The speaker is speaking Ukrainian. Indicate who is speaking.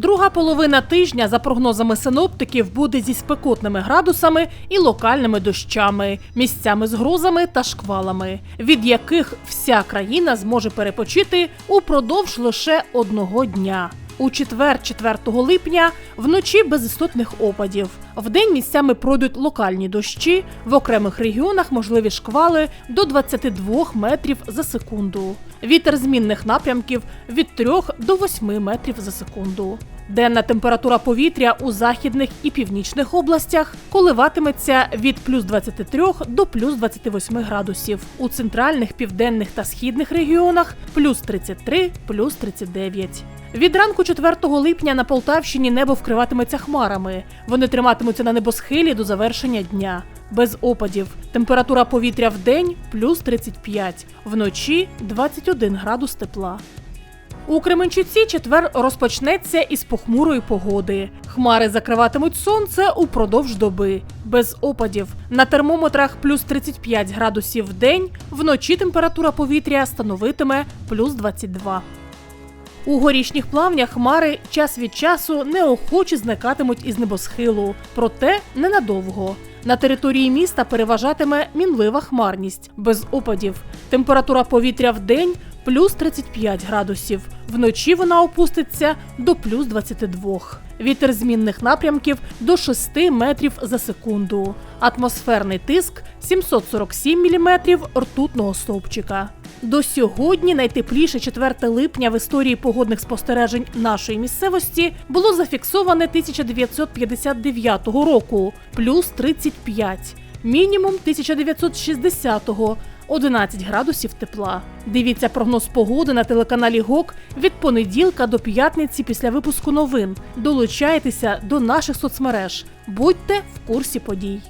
Speaker 1: Друга половина тижня, за прогнозами синоптиків, буде зі спекотними градусами і локальними дощами, місцями з грозами та шквалами, від яких вся країна зможе перепочити упродовж лише одного дня. У четвер, 4 липня, вночі без істотних опадів. Вдень місцями пройдуть локальні дощі, в окремих регіонах можливі шквали до 22 метрів за секунду. Вітер змінних напрямків від 3 до 8 метрів за секунду. Денна температура повітря у західних і північних областях коливатиметься від плюс 23 до плюс 28 градусів. У центральних, південних та східних регіонах плюс 33, плюс 39. Від ранку 4 липня на Полтавщині небо вкриватиметься хмарами. Вони триматимуться на небосхилі до завершення дня. Без опадів. Температура повітря в день плюс 35, вночі 21 градус тепла. У Кременчуці четвер розпочнеться із похмурої погоди. Хмари закриватимуть сонце упродовж доби. Без опадів. На термометрах плюс 35 градусів в день, вночі температура повітря становитиме плюс 22. У горішніх плавнях хмари час від часу неохоче зникатимуть із небосхилу, проте ненадовго. На території міста переважатиме мінлива хмарність без опадів. Температура повітря в день плюс 35 градусів. Вночі вона опуститься до плюс 22. Вітер змінних напрямків до 6 метрів за секунду. Атмосферний тиск 747 міліметрів ртутного стовпчика. До сьогодні найтепліше 4 липня в історії погодних спостережень нашої місцевості було зафіксоване 1959 року плюс 35, мінімум 1960-го 11 градусів тепла. Дивіться прогноз погоди на телеканалі ГОК від понеділка до п'ятниці після випуску новин. Долучайтеся до наших соцмереж. Будьте в курсі подій.